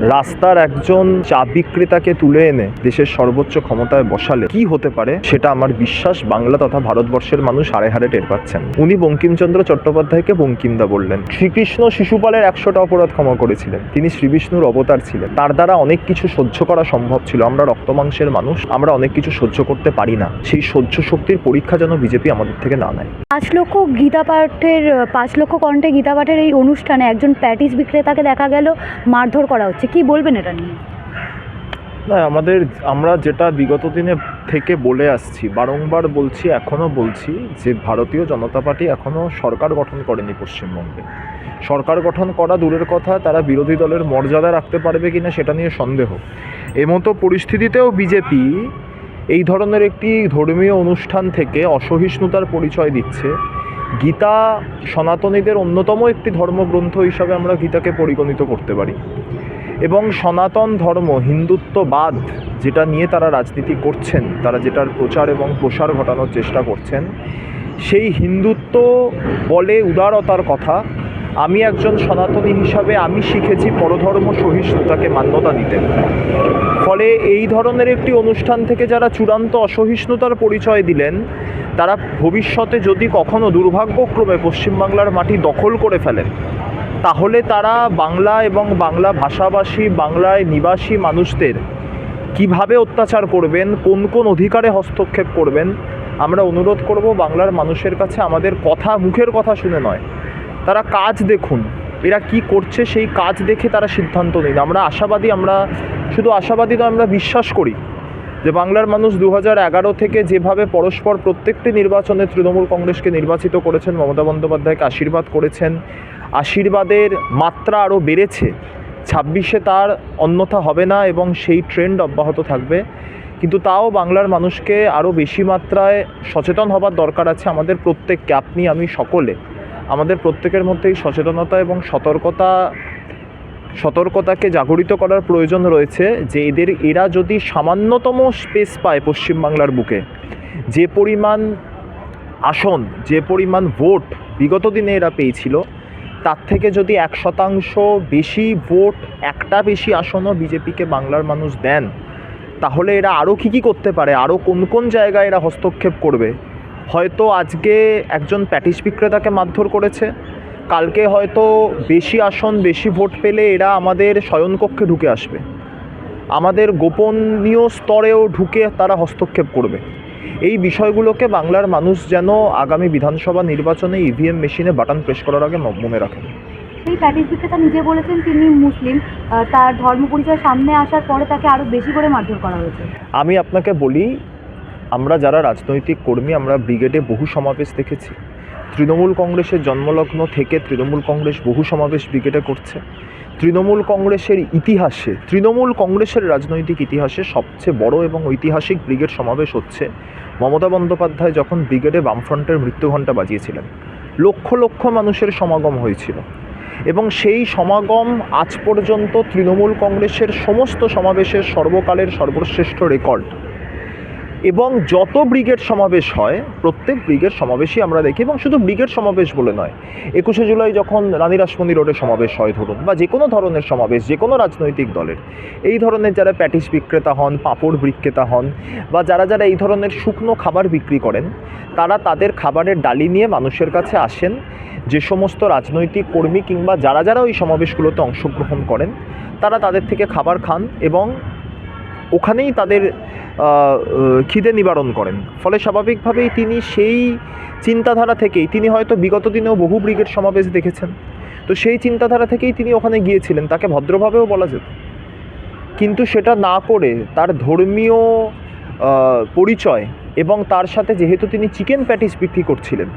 রাস্তার একজন চা বিক্রেতাকে তুলে এনে দেশের সর্বোচ্চ ক্ষমতায় বসালে কি হতে পারে, সেটা আমার বিশ্বাস বাংলা তথা ভারতবর্ষের মানুষ হারে হারে টের পাচ্ছেন। উনি বঙ্কিমচন্দ্র চট্টোপাধ্যায়কে বঙ্কিমদা বললেন। শ্রীকৃষ্ণ শিশুপালের একশোটা অপরাধ ক্ষমা করেছিলেন। তিনি শ্রীবিষ্ণুর অবতার ছিলেন। তার দ্বারা অনেক কিছু সহ্য করা সম্ভব ছিল। আমরা রক্তমাংসের মানুষ, আমরা অনেক কিছু সহ্য করতে পারি না। সেই সহ্য শক্তির পরীক্ষা যেন বিজেপি আমাদের থেকে না নেয়। পাঁচ লক্ষ গীতা পাঠের, পাঁচ লক্ষ কণ্ঠে গীতা পাঠের এই অনুষ্ঠানে একজন প্যাটিস বিক্রেতাকে দেখা গেল মারধর করা হচ্ছে। কি বলবেন এটা নিয়ে? না, আমাদের, আমরা যেটা বিগত দিনে থেকে বলে আসছি, বারংবার বলছি এখনও বলছি যে ভারতীয় জনতা পার্টি এখনও সরকার গঠন করেনি পশ্চিমবঙ্গে। সরকার গঠন করা দূরের কথা, তারা বিরোধী দলের মর্যাদা রাখতে পারবে কিনা সেটা নিয়ে সন্দেহ। এমতো পরিস্থিতিতেও বিজেপি এই ধরনের একটি ধর্মীয় অনুষ্ঠান থেকে অসহিষ্ণুতার পরিচয় দিচ্ছে। গীতা সনাতনীদের অন্যতম একটি ধর্মগ্রন্থ হিসাবে আমরা গীতাকে পরিগণিত করতে পারি। এবং সনাতন ধর্ম, হিন্দুত্ববাদ যেটা নিয়ে তারা রাজনীতি করছেন, তারা যেটার প্রচার এবং প্রসার ঘটানোর চেষ্টা করছেন, সেই হিন্দুত্ব বলে উদারতার কথা। আমি একজন সনাতনী হিসাবে আমি শিখেছি পরধর্ম সহিষ্ণুতাকে মান্যতা দিতে। ফলে এই ধরনের একটি অনুষ্ঠান থেকে যারা চূড়ান্ত অসহিষ্ণুতার পরিচয় দিলেন, তারা ভবিষ্যতে যদি কখনো দুর্ভাগ্যক্রমে পশ্চিমবাংলার মাটি দখল করে ফেলেন তাহলে তারা বাংলা এবং বাংলা ভাষাভাষী, বাংলায় নিবাসী মানুষদের কীভাবে অত্যাচার করবেন, কোন কোন অধিকারে হস্তক্ষেপ করবেন, আমরা অনুরোধ করব বাংলার মানুষের কাছে আমাদের কথা, মুখের কথা শুনে নয়। তারা কাজ দেখুন, এরা কি করছে সেই কাজ দেখে তারা সিদ্ধান্ত নিন। আমরা আশাবাদী, আমরা শুধু আশাবাদী নয়, আমরা বিশ্বাস করি যে বাংলার মানুষ দু এগারো থেকে যেভাবে পরস্পর প্রত্যেকটি নির্বাচনে তৃণমূল কংগ্রেসকে নির্বাচিত করেছেন, মমতা বন্দ্যোপাধ্যায়কে আশীর্বাদ করেছেন আশীর্বাদের মাত্রা আরও বেড়েছে। ছাব্বিশে তার অন্যথা হবে না এবং সেই ট্রেন্ড অব্যাহত থাকবে। কিন্তু তাও বাংলার মানুষকে আরও বেশি মাত্রায় সচেতন হবার দরকার আছে আমাদের প্রত্যেককে, আপনি, আমি, সকলে। আমাদের প্রত্যেকের মধ্যেই সচেতনতা এবং সতর্কতা, সতর্কতাকে জাগরিত করার প্রয়োজন রয়েছে যে এদের, এরা যদি সামান্যতম স্পেস পায় পশ্চিমবাংলার বুকে, যে পরিমাণ আসন, যে পরিমাণ ভোট বিগত দিনে এরা পেয়েছিল তার থেকে যদি এক শতাংশ বেশি ভোট, একটা বেশি আসনও বিজেপিকে বাংলার মানুষ দেন, তাহলে এরা আরও কী কী করতে পারে? আরও কোন কোন জায়গায় এরা হস্তক্ষেপ করবে? হয়তো আজকে একজন প্যাটিস বিক্রেতাকে মারধর করেছে, কালকে হয়তো বেশি আসন, বেশি ভোট পেলে এরা আমাদের শয়নকক্ষে ঢুকে আসবে। আমাদের গোপনীয় স্তরেও ঢুকে তারা হস্তক্ষেপ করবে। এই বিষয়গুলোকে বাংলার মানুষ যেন আগামী বিধানসভা নির্বাচনে ইভিএম মেশিনে বাটন প্রেস করার আগে মনে রাখেন। এই প্যাটিস বিক্রেতা নিজে বলেছেন তিনি মুসলিম। তার ধর্ম পরিচয় সামনে আসার পরে তাকে আরও বেশি করে মারধর করা হয়েছে। আমি আপনাকে বলি আমরা যারা রাজনৈতিক কর্মী আমরা ব্রিগেডে বহু সমাবেশ দেখেছি। তৃণমূল কংগ্রেসের জন্মলগ্ন থেকে তৃণমূল কংগ্রেস বহু সমাবেশ ব্রিগেডে করছে। তৃণমূল কংগ্রেসের ইতিহাসে, তৃণমূল কংগ্রেসের রাজনৈতিক ইতিহাসে সবচেয়ে বড় এবং ঐতিহাসিক ব্রিগেড সমাবেশ হচ্ছে মমতা বন্দ্যোপাধ্যায় যখন ব্রিগেডে বামফ্রন্টের মৃত্যুঘণ্টা বাজিয়েছিলেন। লক্ষ লক্ষ মানুষের সমাগম হয়েছিল এবং সেই সমাগম আজ পর্যন্ত তৃণমূল কংগ্রেসের সমস্ত সমাবেশের সর্বকালের সর্বশ্রেষ্ঠ রেকর্ড। এবং যত ব্রিগেড সমাবেশ হয়, প্রত্যেক ব্রিগেড সমাবেশই আমরা দেখি এবং শুধু ব্রিগেড সমাবেশ বলে নয়, একুশে জুলাই যখন রানী রাসমণি রোডে সমাবেশ হয় ধরুন, বা যে কোনো ধরনের সমাবেশ যে কোনো রাজনৈতিক দলের, এই ধরনের যারা প্যাটিস বিক্রেতা হন, পাঁপড় বিক্রেতা হন, বা যারা যারা এই ধরনের শুকনো খাবার বিক্রি করেন, তারা তাদের খাবারের ডালি নিয়ে মানুষের কাছে আসেন, যে সমস্ত রাজনৈতিক কর্মী কিংবা যারা যারা ওই সমাবেশগুলোতে অংশগ্রহণ করেন, তারা তাদের থেকে খাবার খান এবং ওখানেই তাদের খিদে নিবারণ করেন। ফলে স্বাভাবিকভাবেই তিনি সেই চিন্তাধারা থেকেই, তিনি হয়তো বিগত দিনেও বহু ব্রিগেড সমাবেশ দেখেছেন। তো সেই চিন্তাধারা থেকেই তিনি ওখানে গিয়েছিলেন, তাকে ভদ্রভাবেও বলা যেত। কিন্তু সেটা না করে তার ধর্মীয় পরিচয় এবং তার সাথে যেহেতু তিনি চিকেন প্যাটিস বিক্রি করছিলেন,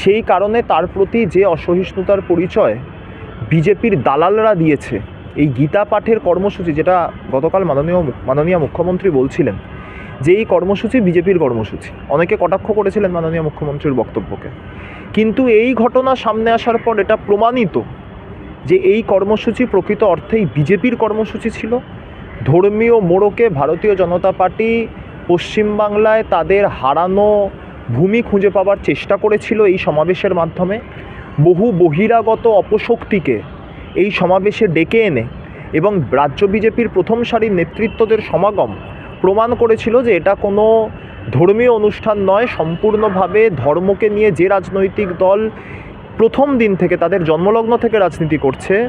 সেই কারণে তার প্রতি যে অসহিষ্ণুতার পরিচয় বিজেপির দালালরা দিয়েছে এই গীতা পাঠের কর্মসূচি যেটা গতকাল মাননীয় মাননীয় মুখ্যমন্ত্রী বলছিলেন, যে এই কর্মসূচি বিজেপির কর্মসূচি। অনেকে কটাক্ষ করেছিলেন মাননীয় মুখ্যমন্ত্রীর বক্তব্যকে। কিন্তু এই ঘটনা সামনে আসার পর এটা প্রমাণিত যে এই কর্মসূচি প্রকৃত অর্থেই বিজেপির কর্মসূচি ছিল। ধর্মীয় মোড়কে ভারতীয় জনতা পার্টি পশ্চিমবাংলায় তাদের হারানো ভূমি খুঁজে পাওয়ার চেষ্টা করেছিল এই সমাবেশের মাধ্যমে। বহু বহিরাগত অপশক্তিকে এই সমাবেশে ডেকে এনে এবং রাজ্য বিজেপির প্রথম সারির নেতৃত্বদের সমাগম প্রমাণ করেছিল যে এটা কোনো ধর্মীয় অনুষ্ঠান নয়, সম্পূর্ণভাবে ধর্মকে নিয়ে যে রাজনৈতিক দল প্রথম দিন থেকে তাদের জন্মলগ্ন থেকে রাজনীতি করছে,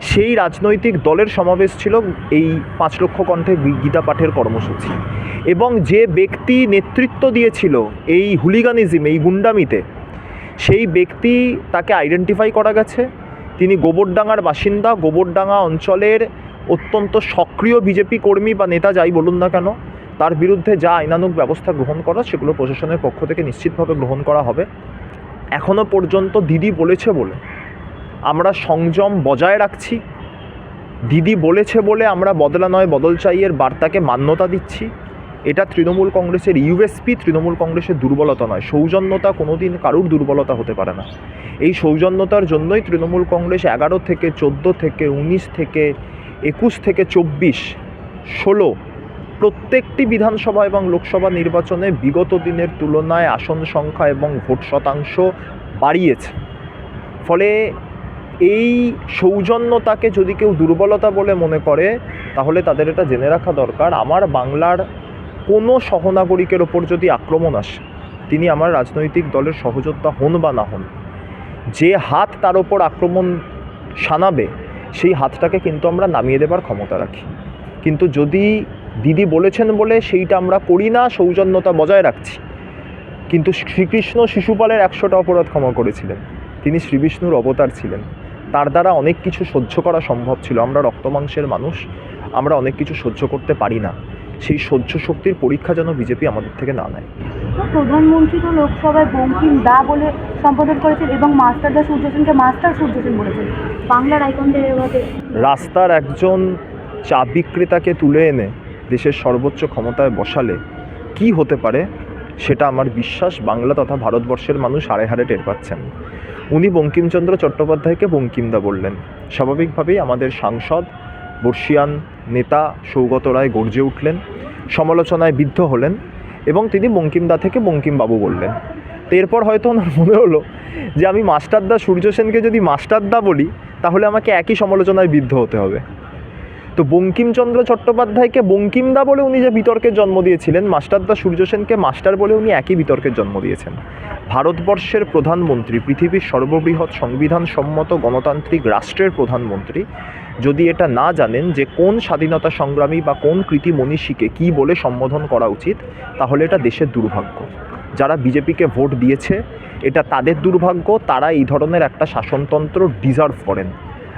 সেই রাজনৈতিক দলের সমাবেশ ছিল এই পাঁচ লক্ষ কণ্ঠে গীতা পাঠের কর্মসূচি। এবং যে ব্যক্তি নেতৃত্ব দিয়েছিল এই হুলিগানিজম, এই গুন্ডামিতে, সেই ব্যক্তি তাকে আইডেন্টিফাই করা গেছে। তিনি গোবরডাঙ্গার বাসিন্দা। গোবরডাঙ্গা অঞ্চলের অত্যন্ত সক্রিয় বিজেপি কর্মী বা নেতা, যাই বলুন না কেন, তার বিরুদ্ধে যা আইনানুক ব্যবস্থা গ্রহণ করা, সেগুলো প্রশাসনের পক্ষ থেকে নিশ্চিতভাবে গ্রহণ করা হবে। এখনও পর্যন্ত দিদি বলেছে বলে আমরা সংযম বজায় রাখছি। দিদি বলেছে বলে আমরা বদলা নয়, বদল চাইয়ের বার্তাকে মান্যতা দিচ্ছি। এটা তৃণমূল কংগ্রেসের ইউএসপি তৃণমূল কংগ্রেসের দুর্বলতা নয়। সৌজন্যতা কোনোদিন কারুর দুর্বলতা হতে পারে না। এই সৌজন্যতার জন্যই তৃণমূল কংগ্রেস এগারো থেকে চোদ্দ থেকে উনিশ থেকে একুশ থেকে চব্বিশ, ষোলো প্রত্যেকটি বিধানসভা এবং লোকসভা নির্বাচনে বিগত দিনের তুলনায় আসন সংখ্যা এবং ভোট শতাংশ বাড়িয়েছে। ফলে এই সৌজন্যতাকে যদি কেউ দুর্বলতা বলে মনে করে, তাহলে তাদের এটা জেনে রাখা দরকার। আমার বাংলার কোনো সহনাগরিকের ওপর যদি আক্রমণ আসে, তিনি আমার রাজনৈতিক দলের সহযোদ্ধা হন বা না হন, যে হাত তার ওপর আক্রমণ সানাবে সেই হাতটাকে কিন্তু আমরা নামিয়ে দেবার ক্ষমতা রাখি। কিন্তু যদি দিদি বলেছেন বলে সেইটা আমরা করি না, সৌজন্যতা বজায় রাখছি। কিন্তু শ্রীকৃষ্ণ শিশুপালের একশোটা অপরাধ ক্ষমা করেছিলেন। তিনি শ্রীবিষ্ণুর অবতার ছিলেন। তার দ্বারা অনেক কিছু সহ্য করা সম্ভব ছিল। আমরা রক্তমাংসের মানুষ, আমরা অনেক কিছু সহ্য করতে পারি না। সেই সহ্য শক্তির পরীক্ষা যেন বিজেপি আমাদের থেকে না নেয়। প্রধানমন্ত্রী তো লোকসভায় বঙ্কিম দা বলে সম্বোধন করেছেন এবং মাস্টার দা সূর্য সেনকে মাস্টার সূর্য সেন বলেছেন। বাংলার আইকনদের রাস্তার একজন চা বিক্রেতাকে তুলে এনে দেশের সর্বোচ্চ ক্ষমতায় বসালে কি হতে পারে সেটা আমার বিশ্বাস বাংলা তথা ভারতবর্ষের মানুষ হারে হারে টের পাচ্ছেন। উনি বঙ্কিমচন্দ্র চট্টোপাধ্যায়কে বঙ্কিমদা বললেন। স্বাভাবিকভাবেই আমাদের সাংসদ বর্ষিয়ান নেতা সৌগত রায় গর্জে উঠলেন, সমালোচনায় বিদ্ধ হলেন এবং তিনি বঙ্কিমদা থেকে বঙ্কিমবাবু বললেন। তো এরপর হয়তো ওনার মনে হলো যে আমি মাস্টারদা সূর্য সেনকে যদি মাস্টারদা বলি, তাহলে আমাকে একই সমালোচনায় বিদ্ধ হতে হবে। তো বঙ্কিমচন্দ্র চট্টোপাধ্যায়কে বঙ্কিমদা বলে উনি যে বিতর্কের জন্ম দিয়েছিলেন, মাস্টারদা সূর্য সেনকে মাস্টার বলে উনি একই বিতর্কের জন্ম দিয়েছেন। ভারতবর্ষের প্রধানমন্ত্রী, পৃথিবীর সর্ববৃহৎ সংবিধান সম্মত গণতান্ত্রিক রাষ্ট্রের প্রধানমন্ত্রী যদি এটা না জানেন যে কোন স্বাধীনতা সংগ্রামী বা কোন কৃতি মনীষীকে কী বলে সম্বোধন করা উচিত, তাহলে এটা দেশের দুর্ভাগ্য। যারা বিজেপিকে ভোট দিয়েছে, এটা তাদের দুর্ভাগ্য, তারা এই ধরনের একটা শাসনতন্ত্র ডিজার্ভ করেন।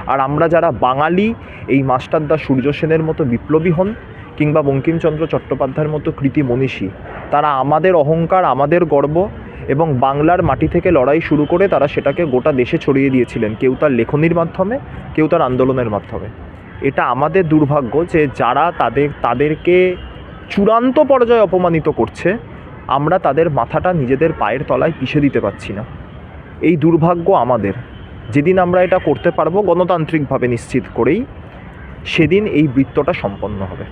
আর আমরা যারা বাঙালি, এই মাস্টারদা সূর্য সেনের মতো বিপ্লবী হন, কিংবা বঙ্কিমচন্দ্র চট্টোপাধ্যায়ের মতো কৃতি মনীষী, তারা আমাদের অহংকার, আমাদের গর্ব এবং বাংলার মাটি থেকে লড়াই শুরু করে তারা সেটাকে গোটা দেশে ছড়িয়ে দিয়েছিলেন, কেউ তার লেখনির মাধ্যমে, কেউ তার আন্দোলনের মাধ্যমে। এটা আমাদের দুর্ভাগ্য যে যারা তাদের, তাদেরকে চূড়ান্ত পর্যায়ে অপমানিত করছে, আমরা তাদের মাথাটা নিজেদের পায়ের তলায় পিষে দিতে পারছি না। এই দুর্ভাগ্য আমাদের। যেদিন আমরা এটা করতে পারব গণতান্ত্রিকভাবে নিশ্চিত করেই, সেদিন এই বৃত্তটা সম্পন্ন হবে।